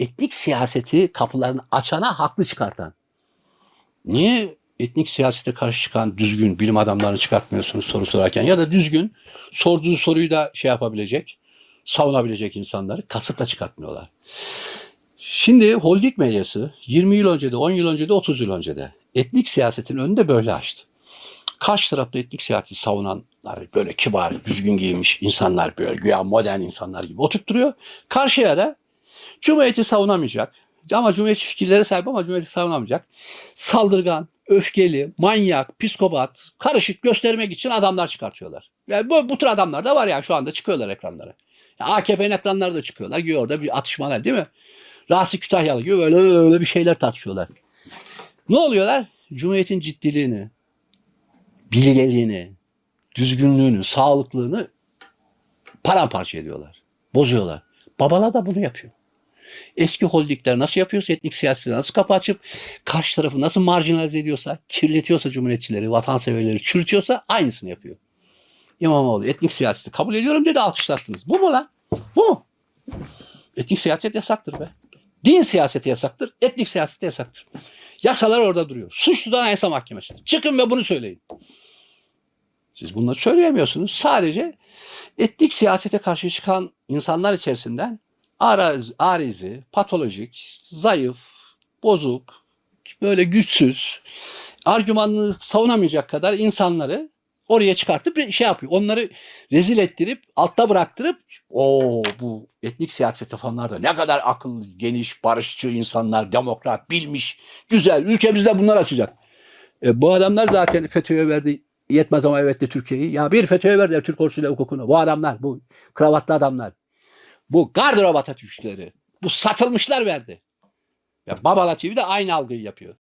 etnik siyaseti kapılarını açana haklı çıkartan. Niye etnik siyasete karşı çıkan düzgün bilim adamlarını çıkartmıyorsunuz soru sorarken ya da düzgün sorduğu soruyu da şey yapabilecek, savunabilecek insanları kasıtla çıkartmıyorlar. Şimdi holding medyası 20 yıl önce de 10 yıl önce de 30 yıl önce de etnik siyasetin önünü de böyle açtı. Karşı tarafta etnik siyaseti savunanlar böyle kibar, düzgün giymiş insanlar böyle güya modern insanlar gibi oturtturuyor. Karşıya da Cumhuriyeti savunamayacak ama Cumhuriyetçi fikirlere sahip ama Cumhuriyeti savunamayacak. Saldırgan, öfkeli, manyak, psikopat, karışık göstermek için adamlar çıkartıyorlar. Yani bu, bu tür adamlar da var ya şu anda çıkıyorlar ekranlara. Ya AKP'nin ekranları da çıkıyorlar. Güya orada bir atışmalar değil mi? Rasim Kütahyalı gibi böyle öyle bir şeyler tartışıyorlar. Ne oluyorlar? Cumhuriyetin ciddiliğini, bilgeliğini, düzgünlüğünü, sağlıklığını paramparça ediyorlar. Bozuyorlar. Babalar da bunu yapıyor. Eski holdingler nasıl yapıyorsa etnik siyaseti nasıl kapı açıp karşı tarafı nasıl marjinalize ediyorsa, kirletiyorsa cumhuriyetçileri, vatanseverleri çürütüyorsa aynısını yapıyor. İmamoğlu etnik siyaseti kabul ediyorum dedi alkışlattınız. Bu mu lan? Bu mu? Etnik siyaset yasaktır be. Din siyaseti yasaktır, etnik siyaset yasaktır. Yasalar orada duruyor. Suçludan Anayasa Mahkemesi'dir. Çıkın ve bunu söyleyin. Siz bunları söyleyemiyorsunuz. Sadece etnik siyasete karşı çıkan insanlar içerisinden ariz, arizi, patolojik, zayıf, bozuk, böyle güçsüz, argümanını savunamayacak kadar insanları oraya çıkartıp bir şey yapıyor. Onları rezil ettirip altta bıraktırıp o bu etnik siyaset yapanlar da ne kadar akıllı, geniş, barışçı insanlar, demokrat, bilmiş, güzel. Ülkemizde bunlar açacak. E, bu adamlar zaten FETÖ'ye verdi yetmez ama evet de Türkiye'yi. Ya bir FETÖ'ye verdiler Türk ordusuyla hukukunu. Bu adamlar, bu kravatlı adamlar. Bu gardırop Atatürkçüleri. Bu satılmışlar verdi. Ya Babala TV de aynı algıyı yapıyor.